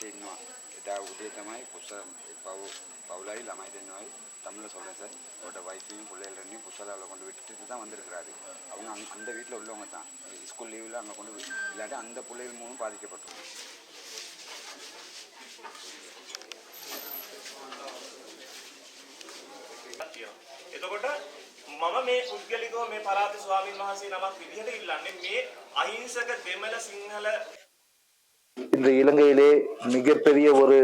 ඉන්නවා. එදා උදේ තමයි පුස පව් பவுலாய் ළමයි දෙන්නවයි தமிழில் சொல்கிறேன் சார் அவரோட ஒய்ஃபையும் பிள்ளைகள் ரெண்டையும் புஷலாவில் கொண்டு விட்டுட்டு தான் வந்திருக்கிறாரு அவங்க அங் அந்த வீட்டில் உள்ளவங்க தான் ஸ்கூல் லீவில் அங்கே கொண்டு வி- இல்லாட்டி அந்த பிள்ளைகள் மூலம் பாதிக்கப்பட்டோம் තියෙනවා. එතකොට මම මේ පුද්ගලිකව මේ පළාතේ ස්වාමින් වහන්සේ නමක් විදිහට ඉල්ලන්නේ මේ අහිංසක දෙමළ සිංහල இந்த இலங்கையிலே மிகப்பெரிய ஒரு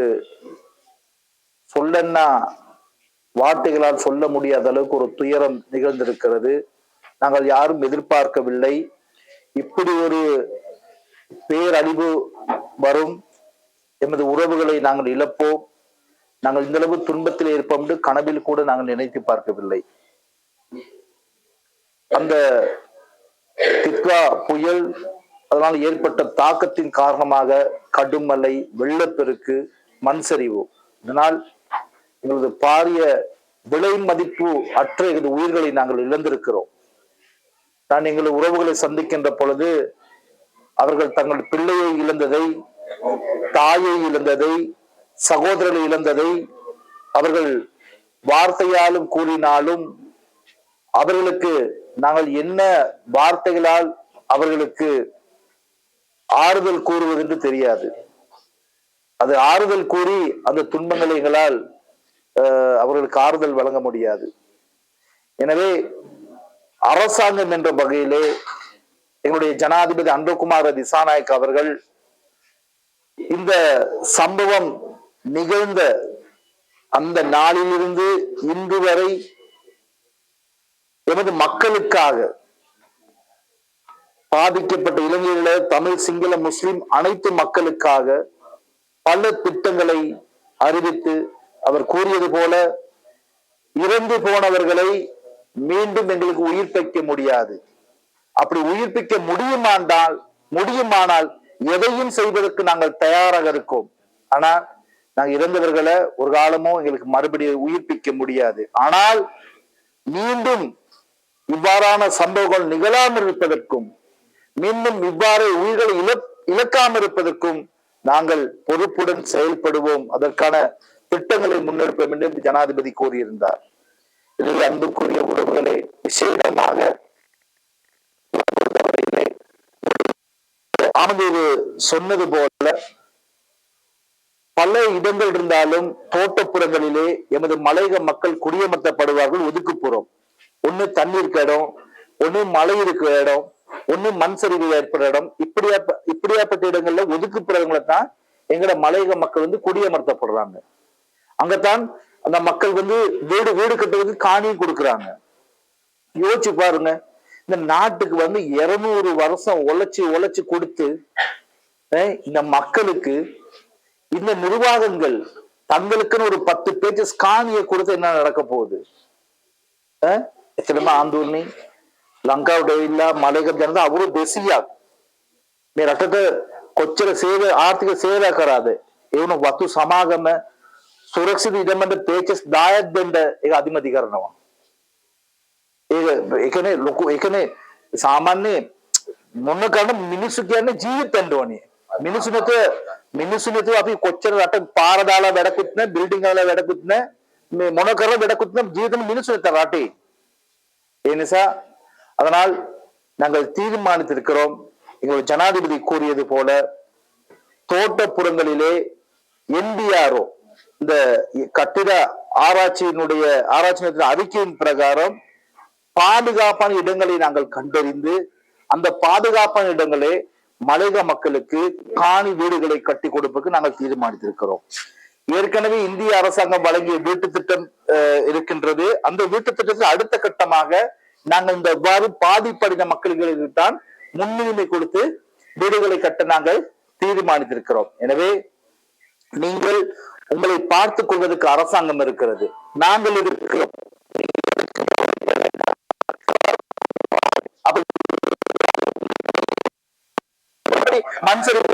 சொல்லன்னா வார்த்தைகளால் சொல்ல முடியாத அளவுக்கு ஒரு துயரம் நிகழ்ந்திருக்கிறது. நாங்கள் யாரும் எதிர்பார்க்கவில்லை. இப்படி ஒரு பேரழிவு வரும். எமது உறவுகளை நாங்கள் இழப்போம். நாங்கள் இந்த அளவு துன்பத்தில் இருப்போம் என்று கனவில் கூட நாங்கள் நினைத்து பார்க்கவில்லை. அந்த தித்வா புயல் அதனால் ஏற்பட்ட தாக்கத்தின் காரணமாக கடும் மழை வெள்ளப்பெருக்கு மண் சரிவு. இதனால் எங்களது பாரிய விலை மதிப்பு அற்ற எங்களது உயிர்களை நாங்கள் இழந்திருக்கிறோம். நான் எங்களது உறவுகளை சந்திக்கின்ற பொழுது அவர்கள் தங்கள் பிள்ளையை இழந்ததை தாயை இழந்ததை சகோதரரை இழந்ததை அவர்கள் வார்த்தையாலும் கூறினாலும் அவர்களுக்கு நாங்கள் என்ன வார்த்தைகளால் அவர்களுக்கு ஆறுதல் கூறுவது என்று தெரியாது. அது ஆறுதல் கூறி அந்த துன்பங்களை எங்களால் அஹ், அவர்களுக்கு ஆறுதல் வழங்க முடியாது. எனவே அரசாங்கம் என்ற வகையிலே எங்களுடைய ஜனாதிபதி அன்பகுமார திசாநாயக் அவர்கள் இந்த சம்பவம் நிகழ்ந்த அந்த நாளிலிருந்து இன்று வரை எமது மக்களுக்காக பாதிக்கப்பட்ட இலங்கையில தமிழ் சிங்கள முஸ்லிம் அனைத்து மக்களுக்காக பல திட்டங்களை அறிவித்து அவர் கூறியது போல இறந்து போனவர்களை மீண்டும் எங்களுக்கு உயிர்ப்பிக்க முடியாது. அப்படி உயிர்ப்பிக்க முடியுமாண்டால் முடியுமானால் எதையும் செய்வதற்கு நாங்கள் தயாராக இருக்கோம். ஆனா நாங்கள் இறந்தவர்களை ஒரு காலமும் எங்களுக்கு மறுபடியும் உயிர்ப்பிக்க முடியாது. ஆனால் மீண்டும் இவ்வாறான சம்பவங்கள் நிகழாமல் இருப்பதற்கும் மீண்டும் இவ்வாறு உயிர்களை இழ இருப்பதற்கும் நாங்கள் பொறுப்புடன் செயல்படுவோம். அதற்கான திட்டங்களை முன்னெடுப்போம் என்று ஜனாதிபதி கூறியிருந்தார். இதில் அன்புக்குரிய உறவுகளை விசேடமாக பொறுத்தவரையிலே சொன்னது போல பல இடங்கள் இருந்தாலும் தோட்டப்புறங்களிலே எமது மலையக மக்கள் குடியமர்த்தப்படுவார்கள். ஒதுக்குப்புறம். ஒண்ணு தண்ணி இருக்க இடம் ஒண்ணு மலை இருக்கிற இடம் ஒண்ணு மண் சரிவு ஏற்படுற இடம். இப்படியா இப்படியாப்பட்ட இடங்கள்ல ஒதுக்குப்புறவங்களை தான் எங்கட மலையக மக்கள் வந்து குடியமர்த்தப்படுறாங்க. அங்கத்தான் அந்த மக்கள் வந்து வீடு வீடு கட்டுறதுக்கு காணியும் கொடுக்குறாங்க. யோசிச்சு பாருங்க. இந்த நாட்டுக்கு வந்து இருநூறு வருஷம் உழைச்சி உழைச்சி கொடுத்து இந்த மக்களுக்கு இந்த நிர்வாகங்கள் தங்களுக்குன்னு ஒரு பத்து பேஜஸ் காணியை கொடுத்து என்ன நடக்க போகுது? எத்தனைமா ஆந்தூர்னி ලංකාවට ඇවිල්ලා මලයක ජනතාව අවුරුදු 200ක් මේ රටට කොච්චර සේවය ආර්ථික සේවය කරාද? ඒ වුණ වතු සමාගම සුරක්ෂිත ඉඩමට පේචස් 10ක් දෙන්න ඒක අධිමති කරනවා. ඒක ඒකනේ ලොකු ඒකනේ සාමාන්‍ය මොන කරන මිනිස්සු කියන්නේ ජීවිතෙන්න ඕනේ. මිනිස්සු නැතුව මිනිස්සු නැතුව අපි කොච්චර රට පාර දාලා වැඩකුත් නැහැ බිල්ඩින් වල වැඩකුත් නැහැ. මේ මොන කරලා වැඩකුත් නැහැ ජීවිතේ මිනිස්සු නැත රටේ. ඒ නිසා அதனால் நாங்கள் தீர்மானித்திருக்கிறோம். எங்கள் ஜனாதிபதி கூறியது போல தோட்டப்புறங்களிலே என்பிஆர்ஓ இந்த கட்டிட ஆராய்ச்சியினுடைய ஆராய்ச்சி நிலையத்தின் அறிக்கையின் பிரகாரம் பாதுகாப்பான இடங்களை நாங்கள் கண்டறிந்து அந்த பாதுகாப்பான இடங்களே மலையக மக்களுக்கு காணி வீடுகளை கட்டி கொடுப்பதற்கு நாங்கள் தீர்மானித்திருக்கிறோம். ஏற்கனவே இந்திய அரசாங்கம் வழங்கிய வீட்டு திட்டம் அஹ், இருக்கின்றது. அந்த வீட்டு திட்டத்தில் அடுத்த கட்டமாக நாங்கள் இந்த இவ்வாறு பாதிப்படைந்த மக்களுக்கு தான் முன்னுரிமை கொடுத்து வீடுகளை கட்ட நாங்கள் தீர்மானித்திருக்கிறோம். எனவே நீங்கள் உங்களை பார்த்துக் கொள்வதற்கு அரசாங்கம் இருக்கிறது. நாங்கள் இருக்கிறோம். மண் சரிவு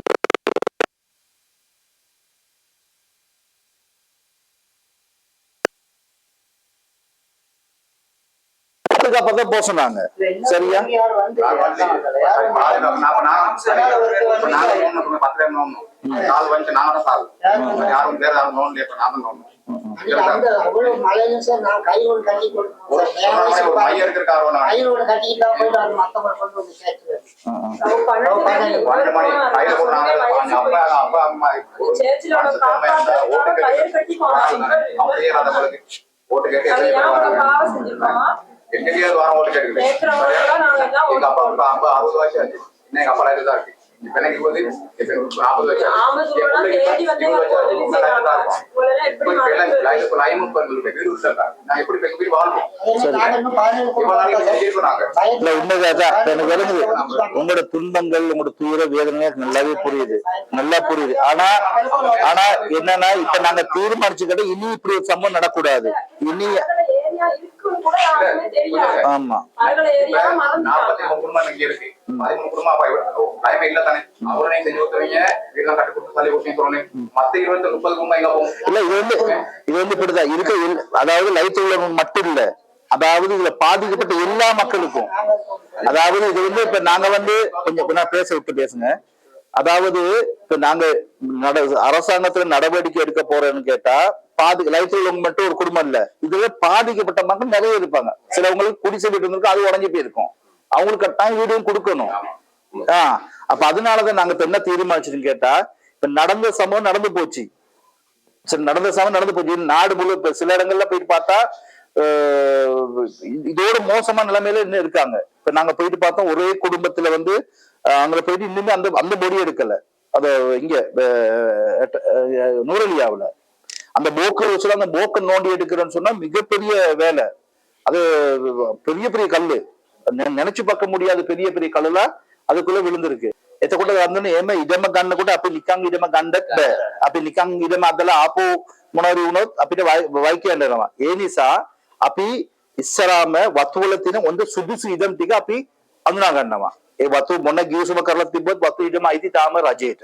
பாதுகாப்பாக போக சொன்னாங்க சரியா நாலு வந்து தான் சாகு யாரும் வேற யாரும் நோன் இல்லையா நான் தான் அப்பா அம்மா ஓட்டு கேட்டு எட்டு வாரம் ஓட்டு எங்க அப்பா இப்ப ஐம்பது அறுபது வயசு ஆச்சு. இன்னும் எங்க அப்பா இதுதான் இருக்கு. இப்ப எனக்கு இருபது? இப்ப நாற்பது ஆச்சு. என் பிள்ளைக்கு லைமும் வீடு. நான் எப்படி எங்க போய் வாழ்வோம் உங்களோட துன்பங்கள் உங்களோட துயர வேதனை நல்லாவே புரியுது. நல்லா புரியுது. ஆனா ஆனா என்னன்னா இப்ப நாங்க தீர்மானிச்சுக்கிட்ட இனி இப்படி ஒரு சம்பவம் நடக்கூடாது. இனி ஆமா. மரகத ஏரியா நாற்பத்தி மறந்துட்டாங்க. மூணு குடும்பம் இங்க இருக்கு. பதிமூணு குடும்பம் அப்பா டைம் இல்ல தானே. அவரே செஞ்சு கொடுத்துருவீங்க வீடுலாம் கட்டி கொடுத்து தள்ளி கொடுத்து சொல்லணும் மத்த இருபத்தி முப்பது குடும்பம் எங்க போகும்? இல்ல இது வந்து இது வந்து இப்படிதான். இருக்க இல்ல- அதாவது லைட் உள்ளவங்க மட்டும் இல்ல. அதாவது இதுல பாதிக்கப்பட்ட எல்லா மக்களுக்கும். அதாவது இது வந்து இப்ப நாங்க வந்து கொஞ்சம் பேச விட்டு பேசுங்க. அதாவது இப்ப நாங்க அரசாங்கத்துல நடவடிக்கை எடுக்க போறோம்னு கேட்டா பாதி லைட் உள்ளவங்க மட்டும் ஒரு குடும்பம் இல்ல. இதுல பாதிக்கப்பட்ட மக்கள் நிறைய இருப்பாங்க. சிலவங்களுக்கு குடிசை இருந்திருக்கும் அது உடஞ்சி போயிருக்கும். அவங்களுக்கு கட்டாயம் வீடும் கொடுக்கணும். ஆஹ் அப்ப அதனாலதான் நாங்க இப்ப என்ன தீர்மானிச்சிருன்னு கேட்டா இப்ப நடந்த சம்பவம் நடந்து போச்சு. சரி நடந்த சமயம் நடந்து போச்சு. நாடு முழு இப்ப சில இடங்கள்ல போயிட்டு பார்த்தா இதோட மோசமான நிலைமையில இன்னும் இருக்காங்க. இப்ப நாங்க போயிட்டு பார்த்தோம் ஒரே குடும்பத்துல வந்து அங்க போயிட்டு இன்னுமே அந்த அந்த பொடி எடுக்கல. அது இங்க நூரலியாவுல. அந்த போக்கர் வச்சு அந்த போக்கை நோண்டி எடுக்கிறேன்னு சொன்னா மிகப்பெரிய வேலை அது பெரிய பெரிய கல்லு நெ- நினைச்சு பார்க்க முடியாத பெரிய பெரிய கல்லுலாம் அதுக்குள்ள விழுந்திருக்கு එතකොට ගන්නනේ එහෙම ඉඩම ගන්නකොට අපි නිකන් ඉඩම ගන්නත් බෑ. අපි නිකන් ඉඩම අදලා ආපහු මොනවාරි වුණොත් අපිට වයි කියන්න යනවා. ඒ නිසා අපි ඉස්සරාම වතු වල තියෙන හොඳ සුදුසු ඉඩම් ටික අපි අඳුනා ගන්නවා. ඒ වතු මොන ගිවිසුම කරලා තිබ්බොත් වතු ඉඩම අයිති තාම රජයට.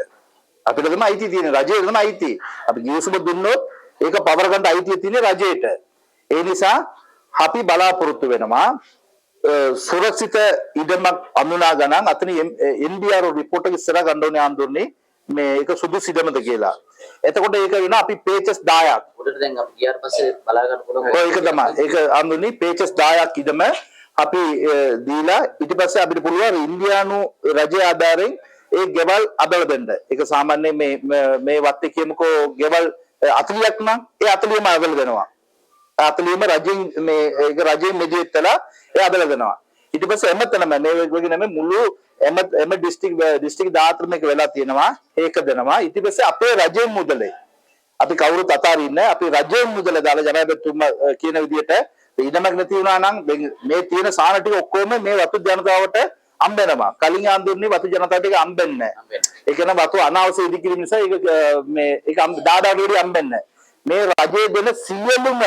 අපිට තමයි අයිති තියෙන්නේ රජයට තමයි අයිති. අපි ගිවිසුම දුන්නොත් ඒක පවර ගන්න අයිතිය තියෙන්නේ රජයට. ඒ නිසා අපි බලාපොරොත්තු වෙනවා සුරක්ෂිත ඉඩමක් අඳුනා ගණන් අතන එන්ඩිආර් රිපෝට් එක ඉස්සරහ ගන්න ඕනේ ආන්දෝන්නේ මේ ඒක සුදුසු ඉඩමද කියලා. එතකොට ඒක වෙන අපි පේජස් 10ක්. උඩට දැන් අපි ගියාට පස්සේ බලා ගන්න පුළුවන් ඔය ඒක තමයි. ඒක ආන්දෝන්නේ පේජස් 10ක් ඉඩම අපි දීලා ඊට පස්සේ අපිට පුළුවන් ඉන්දියානු රජය ආධාරයෙන් ඒ ගෙවල් අදලා දෙන්න. ඒක සාමාන්‍යයෙන් මේ මේ- වත්තේ කියමුකෝ ගෙවල් 40ක් නම් ඒ 40ම අදලා දෙනවා. අතලියම රජින් මේ ඒක රජයෙන් මෙදිවෙත්තලා එයා අදලා දෙනවා. ඊට පස්සේ එමෙතනම මේ වගේ නෙමෙයි මුළු එම එම ඩිස්ට්‍රික් ඩිස්ට්‍රික් 14 එක වෙලා තියෙනවා. ඒක දෙනවා. ඊට පස්සේ අපේ රජයෙන් මුදලේ. අපි කවුරුත් අතාරින්නේ අපි රජයෙන් මුදල දාලා ජනාධිපතිතුමා අ, කියන විදිහට ඉඩමක් නැති වුණා නම් මේ- මේ තියෙන සාන ටික ඔක්කොම මේ වතු ජනතාවට අම්බෙනවා. කලින් ආන්දුන්නේ වතු ජනතාවට ඒක අම්බෙන්නේ නැහැ. ඒ කියන්නේ වතු අනවශ්‍ය ඉදිකිරීම නිසා ඒක මේ ඒක දාඩාට වැඩි අම්බෙන්නේ නැහැ. මේ රජයේ දෙන සියලුම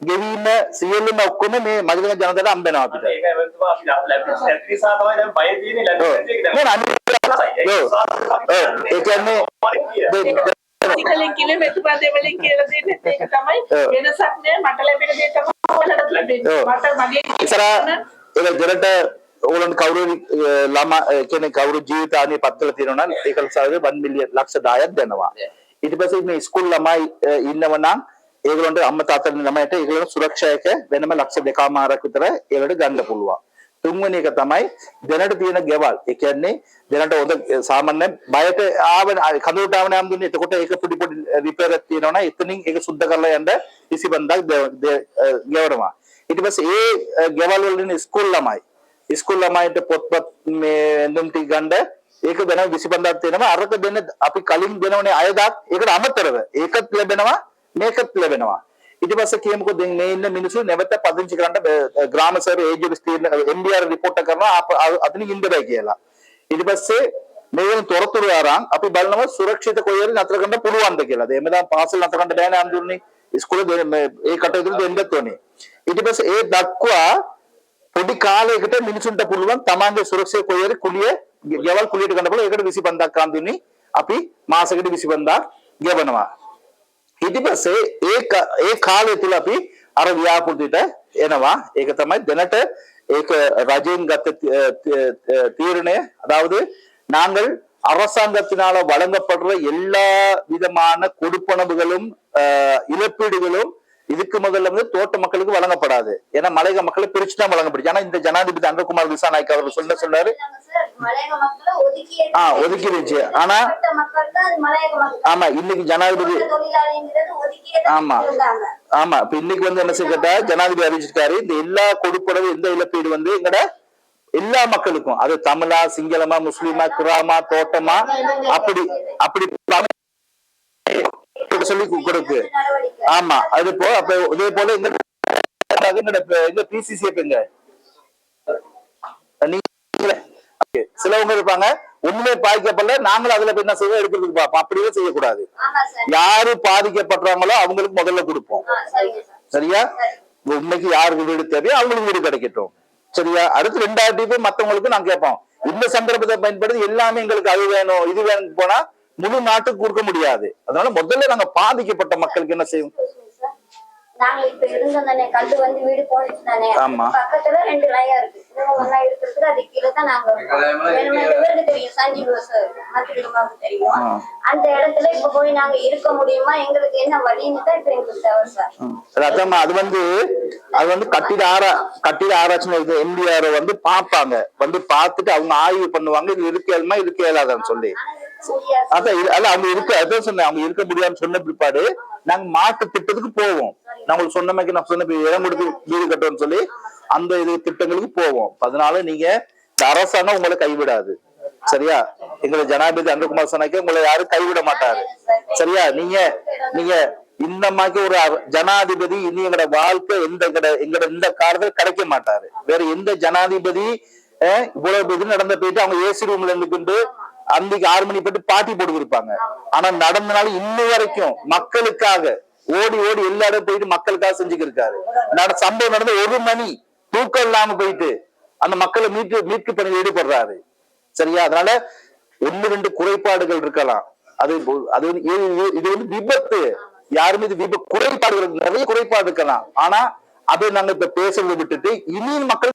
ගෙවීම සියලුම ඔක්කොම මේ මගධ ජනතාවට අම්බෙනවා අපිට. ඒක අපි ලැබෙන්නේ නැති නිසා තමයි දැන් බය තියෙන්නේ ලැබෙන්නේ නැති එක දැන්. ඒ කියන්නේ දේ- ටිකලින් කිව්වේ මෙතුමා දෙවලින් කියලා දෙන්නේ ඒක තමයි. වෙනසක් නෑ. මට ලැබෙන දේ තමයි ඔයාලට ලැබෙන්නේ. මට මගේ ඉස්සරහා ඒක දෙරට ඕගොල්ලන්ට කවුරු ළමා කියන්නේ කවුරු ජීවිත හානිය පත් කරලා තියෙනවා නම් ඒක සාරේ 1 මිලියන් ලක්ෂ 10ක් දෙනවා. ඊට පස්සේ මේ ස්කූල් ළමයි ඉන්නව නම් ඒගොල්ලන්ට අම්මා තාත්තා ළමයට ඒගොල්ලන් සුරක්ෂායක වෙනම ලක්ෂ දෙකමාරක් විතර ඒවලට ගන්න පුළුවන්. තුන්වෙනි එක තමයි දැනට තියෙන ගෙවල්. ඒ කියන්නේ දැනට හොඳ සාමාන්‍ය බයට ආවන කඳුරට ආවන යම් දුන්නේ එතකොට ඒක පොඩි පොඩි රිපෙයාර් එකක් තියෙනවා නම් එතනින් ඒක සුද්ධ කරලා යන්න 25000ක් ගෙවනවා. ඊට පස්සේ ඒ ගෙවල් වල ඉන්න ස්කූල් ළමයි ඉස්කෝල ළමයින්ට පොත්පත් මේ ඇඳුම් ටික ගන්න ඒක වෙන 25000ක් තියෙනවා අරක දෙන්න අපි කලින් දෙනවනේ අයදාක් ඒකට අමතරව ඒකත් ලැබෙනවා මේකත් ලැබෙනවා ඊට පස්සේ කියමුකෝ දැන් මේ ඉන්න මිනිස්සු නැවත පදිංචි කරන්න බෑ. ග්‍රාම සර්වේ ඒජර් ස්ටීල් එම්බීආර් රිපෝට් එක කරනවා අප- අ- අතනින් ඉන්න බෑ කියලා ඊට පස්සේ මේ වෙන තොරතුරු අරන් අපි බලනවා සුරක්ෂිත කොහේ හරි නතර කරන්න පුළුවන්ද කියලා. ඒ එමෙදා පාසල් නතර කරන්න බෑනේ අඳුරන්නේ. ඉස්කෝලේ දෙ- මේ- ඒ කටයුතු දෙන්නත් ඕනේ. ඊට පස්සේ ඒ දක්වා పొడి కాలేకితే మినుచుంట పుల్వం తమాంగే సురక్ష కొయ్యరి కులియే ఎవరు కులియటి కండపలో ఎక్కడ విసి బందా కాంతిని అపి మాసగడి విసి బందా గెబనవా ఇది బస్సే ఏ ఏ కాలేతులు అపి අර ව්‍යාපෘතිට එනවා ඒක තමයි දැනට ඒක රජයෙන් ගත්ත தீர்ணය அதாவது நாங்கள் அரசாங்கத்தினால வழங்கப்படுற எல்லா விதமான கொடுப்பனவுகளும் இழப்பீடுகளும் இதுக்கு முதல்ல வந்து தோட்ட மக்களுக்கு வழங்கப்படாது. ஏன்னா மலையக மக்களை பிரிச்சு தான் வழங்கப்படுச்சு ஆனா இந்த ஜனாதிபதி அன்புகுமார் திசாநாயக் அவர் சொல்ல சொன்னாரு. ஆஹ் ஒதுக்கி இருந்துச்சு ஆனா ஆமா இன்னைக்கு ஜனாதிபதி ஆமா. ஆமா இப்ப இன்னைக்கு வந்து என்ன செய்யட்டா ஜனாதிபதி அறிவிச்சிருக்காரு. இந்த எல்லா கொடுப்பனவு இந்த இழப்பீடு வந்து எங்கட எல்லா மக்களுக்கும். அது தமிழா சிங்களமா முஸ்லிமா கிராமா தோட்டமா அப்படி அப்படி சொல்லி கொடுக்கு. ஆமா அது போ அப்ப இதே போல எங்க பிசிசி எங்க Okay. சிலவங்க இருப்பாங்க ஒண்ணுமே பாதிக்கப்படல நாங்களும் அதுல என்ன செய்வோம்? எடுக்கிறதுக்கு பார்ப்போம் அப்படியே செய்யக்கூடாது. யாரு பாதிக்கப்படுறாங்களோ அவங்களுக்கு முதல்ல கொடுப்போம். சரியா? உண்மைக்கு யாருக்கு வீடு தேவையோ அவங்களுக்கு வீடு கிடைக்கட்டும். சரியா? அடுத்து ரெண்டாயிரத்தி பேர் மத்தவங்களுக்கு நான் கேட்போம். இந்த சந்தர்ப்பத்தை பயன்படுத்தி எல்லாமே எங்களுக்கு அது வேணும் இது வேணும் போனா முழு நாட்டுக்கு கொடுக்க முடியாது. அதனால முதல்ல நாங்க பாதிக்கப்பட்ட மக்களுக்கு என்ன செய்வோம்? சார், நாங்க இப்ப இருந்தோம் தானே கண்டு வந்து வீடு போனச்சு தானே ஆமா. பக்கத்துல ரெண்டு லையா இருக்கு. இன்னும் ஒன்னா இருக்கிறதுக்கு அது கீழே தான் நாங்க இருக்கோம். வேணுமே இந்த பேருக்கு தெரியும். சஞ்சீவ் சார் மத்தியமாவுக்கு தெரியும். ஆ. அந்த இடத்துல இப்ப போய் நாங்க இருக்க முடியுமா? எங்களுக்கு என்ன வழின்னு தான் இப்ப எங்களுக்கு தேவை சார். அது வந்து அது வந்து கட்டிட ஆரா கட்டிட ஆராய்ச்சி எம்டிஆர் வந்து பார்ப்பாங்க. வந்து பார்த்துட்டு அவங்க ஆய்வு பண்ணுவாங்க. இது இருக்க இயலுமா இருக்க இயலாதான்னு சொல்லி. அதான் அல்ல அவங்க இருக்க அதான் சொன்னேன். அவங்க இருக்க முடியாதுன்னு சொன்ன பிற்பாடு நாங்க மாட்டு திட்டத்துக்கு போவோம். நான் உங்களுக்கு சொன்ன மாதிரி நான் சொன்ன இடம் கொடுத்து வீடு கட்டுவோம்னு சொல்லி அந்த இது திட்டங்களுக்கு போவோம். அதனால நீங்க இந்த அரசாங்கம் உங்களை கைவிடாது. சரியா? எங்களை ஜனாதிபதி அன்புகுமார் சொன்னாக்க உங்களை யாரும் கைவிட மாட்டாரு. சரியா? நீங்க நீங்க இந்த மாதிரி ஒரு ஜனாதிபதி இனி எங்கட வாழ்க்கை எந்த எங்கட இந்த காலத்துல கிடைக்க மாட்டாரு. வேற எந்த ஜனாதிபதி இவ்வளவு இது நடந்த போயிட்டு அவங்க ஏசி ரூம்ல இருந்துக்கிட்டு அன்னைக்கு ஆறு மணி போட்டு பாட்டி போட்டு இருப்பாங்க ஆனா நடந்தனால இன்ன வரைக்கும் மக்களுக்காக ஓடி ஓடி எல்லா இடம் போயிட்டு மக்களுக்காக செஞ்சுக்கிட்டு இருக்காரு நட சம்பவம் நடந்து ஒரு மணி தூக்கம் இல்லாம போயிட்டு அந்த மக்களை மீட்டு மீட்பு பணியில் ஈடுபடுறாரு. சரியா? அதனால ஒன்னு ரெண்டு குறைபாடுகள் இருக்கலாம். அது அது வந்து இது- வந்து விபத்து. யாருமே இது விப குறைபாடுகள் நிறைய குறைபாடு இருக்கலாம். ஆனா அதை நாங்க இப்ப பேசுறதை விட்டுட்டு இனியும் மக்கள்